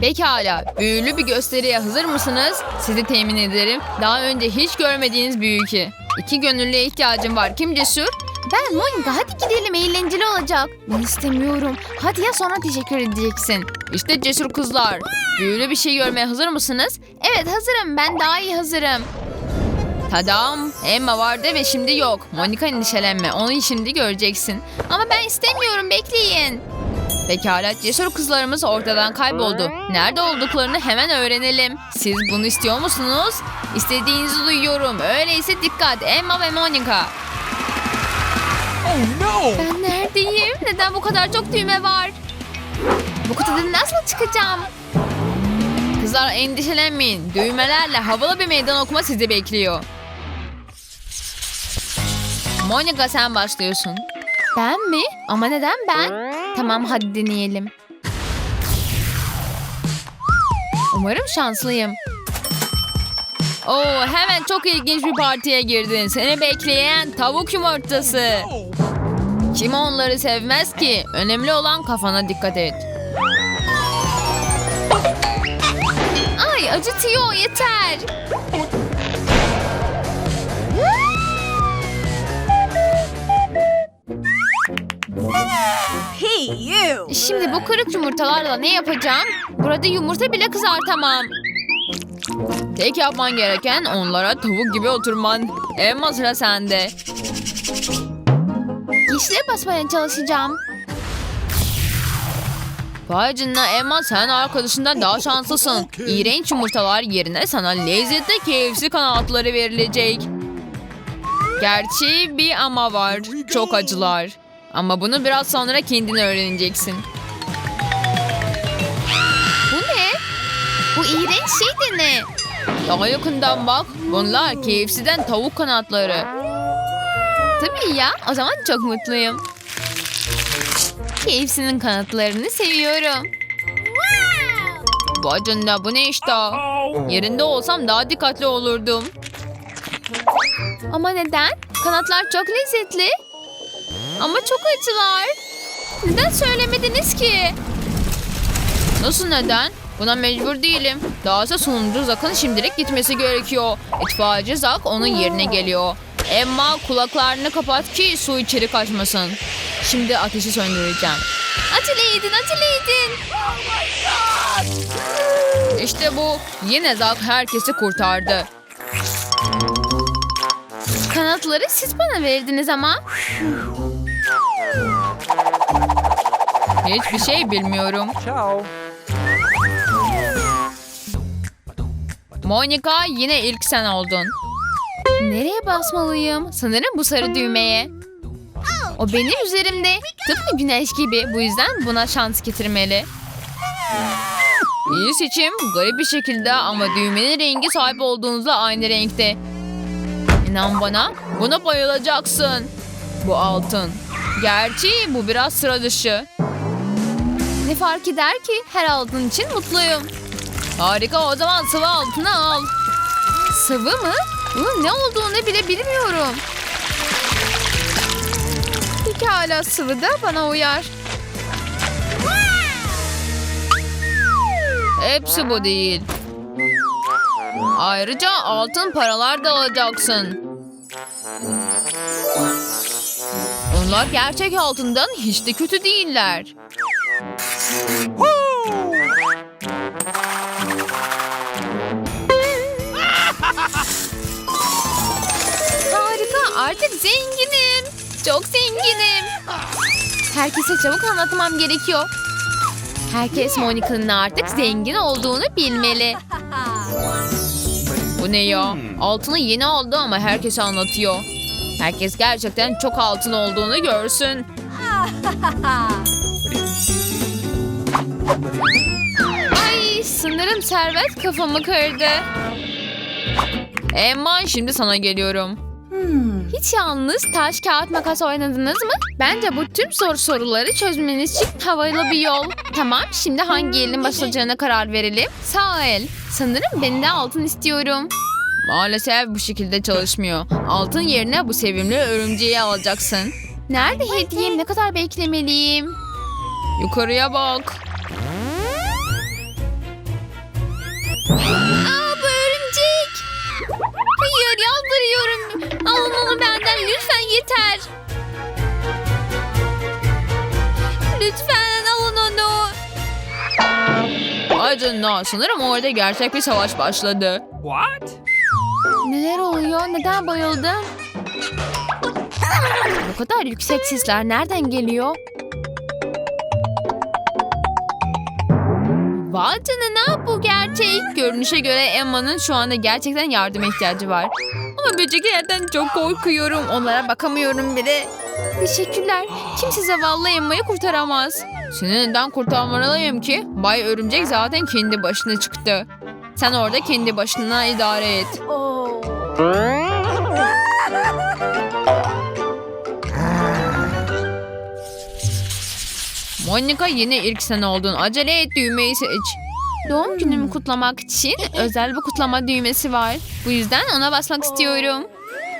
Pekala, büyülü bir gösteriye hazır mısınız? Sizi temin ederim. Daha önce hiç görmediğiniz bir ülke. İki gönüllüye ihtiyacım var. Kim cesur? Ben Monica hadi gidelim eğlenceli olacak. Ben istemiyorum. Hadi ya sonra teşekkür edeceksin. İşte cesur kızlar. Büyülü bir şey görmeye hazır mısınız? Evet hazırım ben daha iyi hazırım. Tadam. Emma vardı ve şimdi yok. Monika endişelenme. Onu şimdi göreceksin. Ama ben istemiyorum bekleyin. Pekala cesur kızlarımız ortadan kayboldu. Nerede olduklarını hemen öğrenelim. Siz bunu istiyor musunuz? İstediğinizi duyuyorum. Öyleyse dikkat Emma ve Monika. Ben neredeyim? Neden bu kadar çok düğme var? Bu kutudan nasıl çıkacağım? Kızlar endişelenmeyin. Düğmelerle havalı bir meydan okuma sizi bekliyor. Monika sen başlıyorsun. Ben mi? Ama neden ben? Tamam hadi deneyelim. Umarım şanslıyım. Oo, hemen çok ilginç bir partiye girdin. Seni bekleyen tavuk yumurtası. Kim onları sevmez ki? Önemli olan kafana dikkat et. Ay acıtıyor yeter. Şimdi bu kırık yumurtalarla ne yapacağım? Burada yumurta bile kızartamam. Tek yapman gereken onlara tavuk gibi oturman. Emma sıra sende. Yeşile basmaya çalışacağım. Canına Emma sen arkadaşından daha şanslısın. İğrenç yumurtalar yerine sana lezzetli KFC kanatları verilecek. Gerçi bir ama var. Çok acılar. Ama bunu biraz sonra kendin öğreneceksin. Bu ne? Bu iğrenç şey de ne? Daha yakından bak. Bunlar KFC'den tavuk kanatları. Tabii ya o zaman çok mutluyum. KFC'nin kanatlarını seviyorum. Vay canına bu ne işte? Yerinde olsam daha dikkatli olurdum. Ama neden? Kanatlar çok lezzetli. Ama çok acılar. Neden söylemediniz ki? Nasıl neden? Buna mecbur değilim. Dahası sonuncu Zak'ın şimdilik gitmesi gerekiyor. İtfaiyeci Zak onun yerine geliyor. Emma kulaklarını kapat ki su içeri kaçmasın. Şimdi ateşi söndüreceğim. Acele edin, acele edin. İşte bu. Yine Zak herkesi kurtardı. Kanatları siz bana verdiniz ama. Hiçbir şey bilmiyorum. Ciao. Monika yine ilk sen oldun. Nereye basmalıyım? Sanırım bu sarı düğmeye. O benim üzerimde. Tıpkı güneş gibi. Bu yüzden buna şans getirmeli. İyi seçim. Garip bir şekilde ama düğmenin rengi sahip olduğunuzla aynı renkte. İnan bana buna bayılacaksın. Bu altın. Gerçi bu biraz sıra dışı. Ne fark eder ki? Her aldığın için mutluyum. Harika o zaman sıvı altını al. Sıvı mı? Bunun ne olduğunu bile bilmiyorum. Pekala sıvı da bana uyar. Hepsi bu değil. Ayrıca altın paralar da alacaksın. Onlar gerçek altından hiç de kötü değiller. Harika artık zenginim. Çok zenginim. Herkese çabuk anlatmam gerekiyor. Herkes Monica'nın artık zengin olduğunu bilmeli. Bu ne ya? Altını yeni aldı ama herkes anlatıyor. Herkes gerçekten çok altın olduğunu görsün. Ay sanırım servet kafamı kırdı. Emma şimdi sana geliyorum. Hiç yalnız taş kağıt makas oynadınız mı? Bence bu tüm soru soruları çözmeniz için havalı bir yol. Tamam şimdi hangi elin başlayacağına karar verelim. Sağ el. Sanırım ben de altın istiyorum. Maalesef bu şekilde çalışmıyor. Altın yerine bu sevimli örümceği alacaksın. Nerede hediyem ne kadar beklemeliyim? Yukarıya bak. Aa bu. Hayır yalvarıyorum. Alın onu benden lütfen yeter. Lütfen alın onu. Aydınlar sanırım orada gerçek bir savaş başladı. What? Neler oluyor? Neden bayıldın? Bu kadar yüksek sesler nereden geliyor? Vay canına bu gerçek. Görünüşe göre Emma'nın şu anda gerçekten yardıma ihtiyacı var. Ama böceklerden çok korkuyorum. Onlara bakamıyorum bile. Teşekkürler. Kimse zavallı Emma'yı kurtaramaz. Seni neden kurtarmalıyım ki? Bay Örümcek zaten kendi başına çıktı. Sen orada kendi başına idare et. Monica yine ilk sen oldun. Acele et düğmeyi seç. Doğum günümü kutlamak için özel bir kutlama düğmesi var. Bu yüzden ona basmak istiyorum.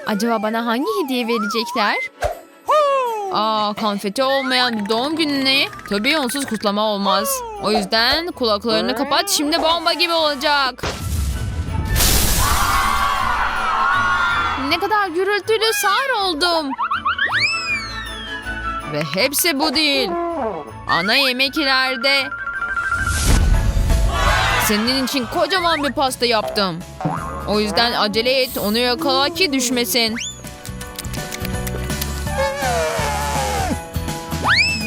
Acaba bana hangi hediye verecekler? Aa konfeti olmayan bir doğum günü ne? Tabii onsuz kutlama olmaz. O yüzden kulaklarını kapat şimdi bomba gibi olacak. Ne kadar gürültülü sağır oldum. Ve hepsi bu değil. Ana yemek ileride. Senin için kocaman bir pasta yaptım. O yüzden acele et onu yakala ki düşmesin.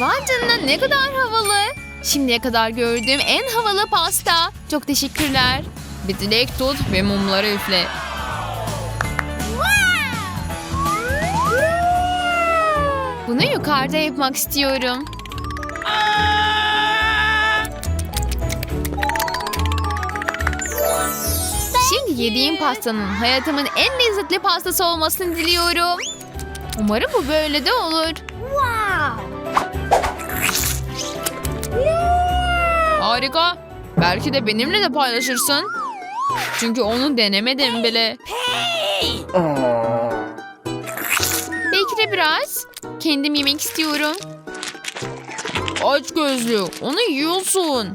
Vay canına ne kadar havalı. Şimdiye kadar gördüğüm en havalı pasta. Çok teşekkürler. Bir dilek tut ve mumları üfle. Bunu yukarıda yapmak istiyorum. Yediğim pastanın hayatımın en lezzetli pastası olmasını diliyorum. Umarım bu böyle de olur. Harika. Belki de benimle de paylaşırsın. Çünkü onu denemedim bile. Belki de biraz. Kendim yemek istiyorum. Aç gözlü. Onu yiyorsun.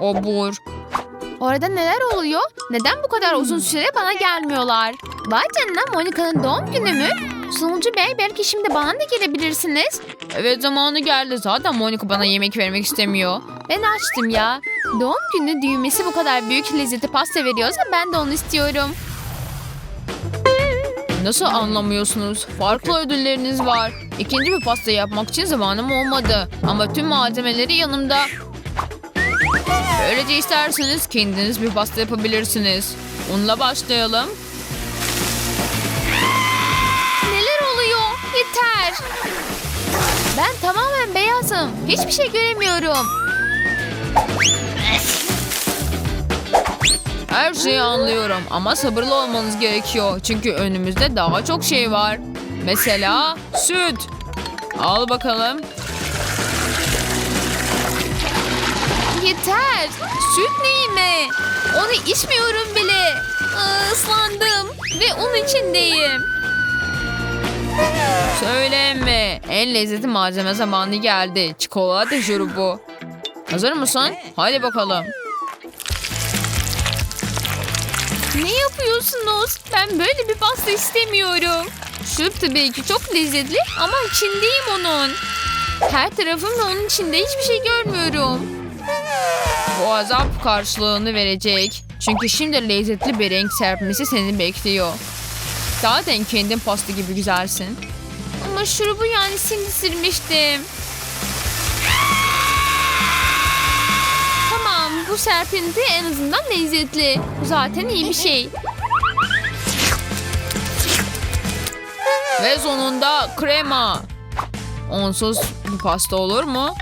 Obur. Orada neler oluyor? Neden bu kadar uzun süre bana gelmiyorlar? Vay canına Monica'nın doğum günü mü? Sunucu Bey belki şimdi bana da gelebilirsiniz. Evet zamanı geldi. Zaten Monica bana yemek vermek istemiyor. Ben açtım ya. Doğum günü düğmesi bu kadar büyük lezzeti pasta veriyorsa ben de onu istiyorum. Nasıl anlamıyorsunuz? Farklı ödülleriniz var. İkinci bir pasta yapmak için zamanım olmadı. Ama tüm malzemeleri yanımda. Böylece isterseniz kendiniz bir pasta yapabilirsiniz. Unla başlayalım. Neler oluyor? Yeter. Ben tamamen beyazım. Hiçbir şey göremiyorum. Her şeyi anlıyorum ama sabırlı olmanız gerekiyor. Çünkü önümüzde daha çok şey var. Mesela süt. Al bakalım. Yeter. Süt neyime? Onu içmiyorum bile. Aa, ıslandım ve un içindeyim. Söyleme. En lezzetli malzeme zamanı geldi. Çikolata şurubu. Hazır mısın? Hadi bakalım. Ne yapıyorsunuz? Ben böyle bir pasta istemiyorum. Şurup tabii ki çok lezzetli ama içindeyim onun. Her tarafım ve onun içinde hiçbir şey görmüyorum. Bu azap karşılığını verecek. Çünkü şimdi lezzetli bir renk serpmesi seni bekliyor. Zaten kendin pasta gibi güzelsin. Ama şurubu yani sindirmiştim. Tamam bu serpinti en azından lezzetli. Bu zaten iyi bir şey. Ve sonunda krema. Onsuz bu pasta olur mu?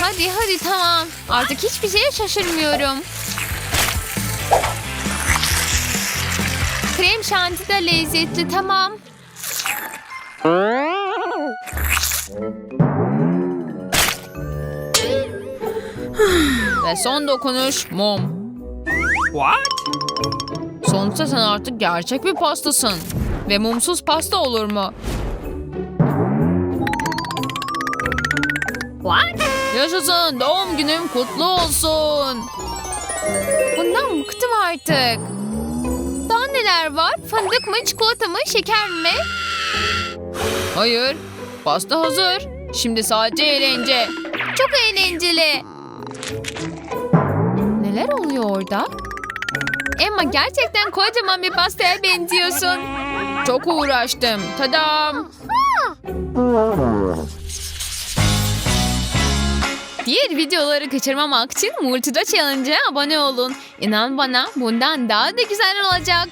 Hadi hadi tamam. Artık hiçbir şeye şaşırmıyorum. Krem şanti de lezzetli tamam. Ve son dokunuş mum. What? Sonuçta sen artık gerçek bir pastasın. Ve mumsuz pasta olur mu? What? Yaşasın doğum günüm kutlu olsun. Bundan bıktım artık. Daha neler var? Fındık mı, çikolata mı, şeker mi? Hayır. Pasta hazır. Şimdi sadece eğlence. Çok eğlenceli. Neler oluyor orada? Emma gerçekten kocaman bir pastaya benziyorsun. Çok uğraştım. Tadam. Diğer videoları kaçırmamak için Multida Challenge'a abone olun. İnan bana bundan daha da güzel olacak.